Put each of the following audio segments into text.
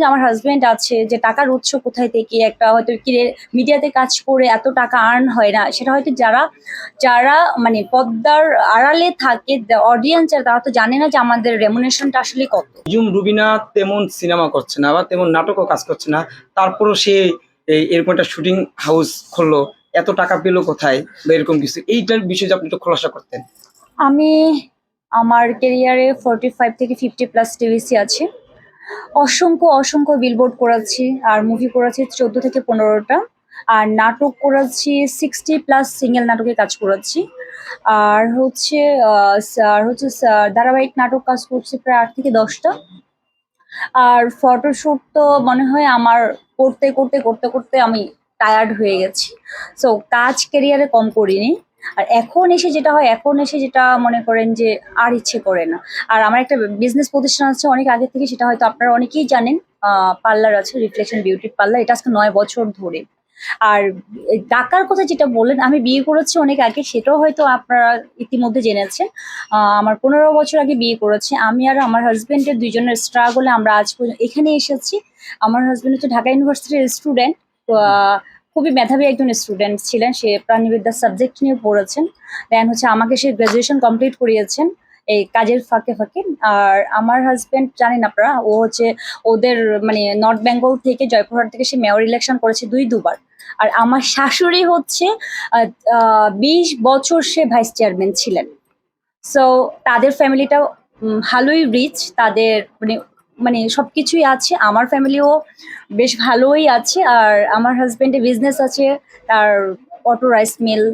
যে আমার হাজবেন্ড আছে যে টাকার উৎস কোথায় থেকে একটা হয়তো কি মিডিয়াতে কাজ করে এত টাকা আর্ন হয় না। সেটা হয়তো যারা যারা মানে পদ্মার আড়ালে থাকে অডিয়েন্স আর তারা তো জানে না যে আমাদের রেমুনেশনটা আসলে কত। জুম রুবিনা তেমন সিনেমা করছে না বা তেমন নাটকও কাজ করছে না। তারপরও সে এরকম একটা শুটিং হাউস খুললো এত টাকা পেল কোথায় বা এরকম কিছু। এইটার বিষয়ে আপনি একটু খোলাসা করতেন। আমি আমার কেরিয়ারে ফোরটি ফাইভ থেকে ফিফটি প্লাস টিভিসি আছে। অসংখ্য অসংখ্য বিলবোর্ড করাচ্ছি আর মুভি করাচ্ছি চোদ্দ থেকে পনেরোটা। আর নাটক করাচ্ছি সিক্সটি প্লাস সিঙ্গেল নাটকে কাজ করাচ্ছি। আর হচ্ছে আর হচ্ছে ধারাবাহিক নাটক কাজ করছি প্রায় আট থেকে দশটা। আর ফটোশ্যুট তো মনে হয় আমার করতে করতে করতে করতে আমি টায়ার্ড হয়ে গেছি। সো কাজ কেরিয়ারে কম করিনি। আর এখন এসে যেটা হয়, এখন এসে যেটা মনে করেন যে আর ইচ্ছে করে না। আর আমার একটা বিজনেস প্রতিষ্ঠান আছে, অনেক আগে থেকে সেটা হয়তো আপনারা অনেকেই জানেন পার্লার আছে রিফ্লেকশন বিউটি পার্লার এটা আজকে নয় বছর ধরে। আর টাকার কথা যেটা বললেন, আমি বিয়ে করেছি অনেক আগে, সেটাও হয়তো আপনারা ইতিমধ্যে জেনেছেন আমার পনেরো বছর আগে বিয়ে করেছি। আমি আর আমার হাজবেন্ডের দুইজনের স্ট্রাগলে আমরা আজ এখানে এসেছি। আমার হাজব্যান্ড হচ্ছে ঢাকা ইউনিভার্সিটির স্টুডেন্ট খুবই মেধাবী একজন স্টুডেন্ট ছিলেন। সে প্রাণীবিদ্যার সাবজেক্ট নিয়ে পড়েছেন। দেন হচ্ছে আমাকে সে গ্রাজুয়েশন কমপ্লিট করিয়েছেন এই কাজের ফাঁকে ফাঁকে। আর আমার হাজব্যান্ড জানেন আপনারা, ও হচ্ছে ওদের মানে নর্থ বেঙ্গল থেকে জয়পুরহাট থেকে সে মেয়র ইলেকশন করেছে দুই দুবার। আর আমার শাশুড়ি হচ্ছে বিশ বছর সে ভাইস চেয়ারম্যান ছিলেন। সো তাদের ফ্যামিলিটাও ভালোই রিচ তাদের মানে মানে সব কিছুই আছে। আমার ফ্যামিলিও বেশ ভালোই আছে। আর আমার হাজবেন্ডের বিজনেস আছে। তার অটো রাইস মিল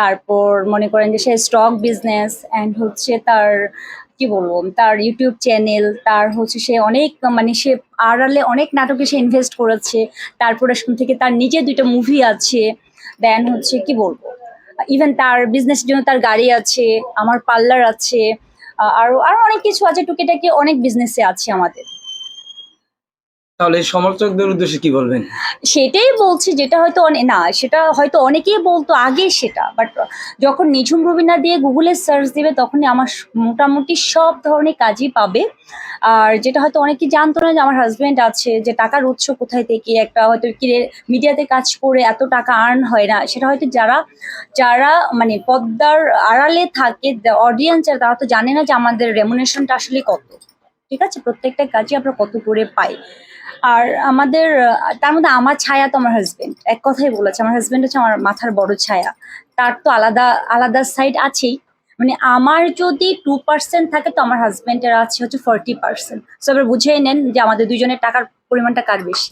তারপর মনে করেন যে সে স্টক বিজনেস অ্যান্ড হচ্ছে তার, কি বলব, তার ইউটিউব চ্যানেল তার হচ্ছে সে অনেক মানে সে আড়ালে অনেক নাটকে সে ইনভেস্ট করেছে। তারপরে থেকে তার নিজে দুইটা মুভি আছে। দেন হচ্ছে কি বলব ইভেন তার বিজনেসের জন্য তার গাড়ি আছে, আমার পার্লার আছে। আরও আরও অনেক কিছু আছে টুকিটাকি অনেক বিজনেসে আছে আমাদের। তাহলে সমালোচকদের উদ্দেশ্যে কি বলবেন? সেটাই বলছি যেটা হয়তো না, সেটা হয়তো অনেকেই বলতো আগে সেটা বাট যখন নিঝুম রবিনা দিয়ে গুগলে সার্চ দিবে তখনই আমার মোটামুটি সব ধরনের কাজই পাবে। আর যেটা হয়তো অনেকেই জানতো না যে আমার হাজবেন্ড আছে, যে টাকার উৎস কোথায় থেকে, একটা হয়তো কি মিডিয়াতে কাজ করে এত টাকা আর্ন হয় না, সেটা হয়তো যারা যারা মানে পদ্মার আড়ালে থাকে অডিয়েন্স তারা তো জানে না যে আমাদের রেমুনেশনটা আসলে কত। ঠিক আছে? প্রত্যেকটা কাজই আমরা কত করে পাই। আর আমাদের, তার মধ্যে আমার ছায়া তো আমার হাজব্যান্ড এক কথাই বলেছে, আমার হাজব্যান্ড হচ্ছে আমার মাথার বড় ছায়া। তার তো আলাদা আলাদা সাইড আছেই। মানে আমার যদি টু পার্সেন্ট থাকে তো আমার হাজবেন্ডের আছে হচ্ছে ফর্টি পার্সেন্ট সো এবার বুঝেই নেন যে আমাদের দুজনের টাকার পরিমাণটা কার বেশি।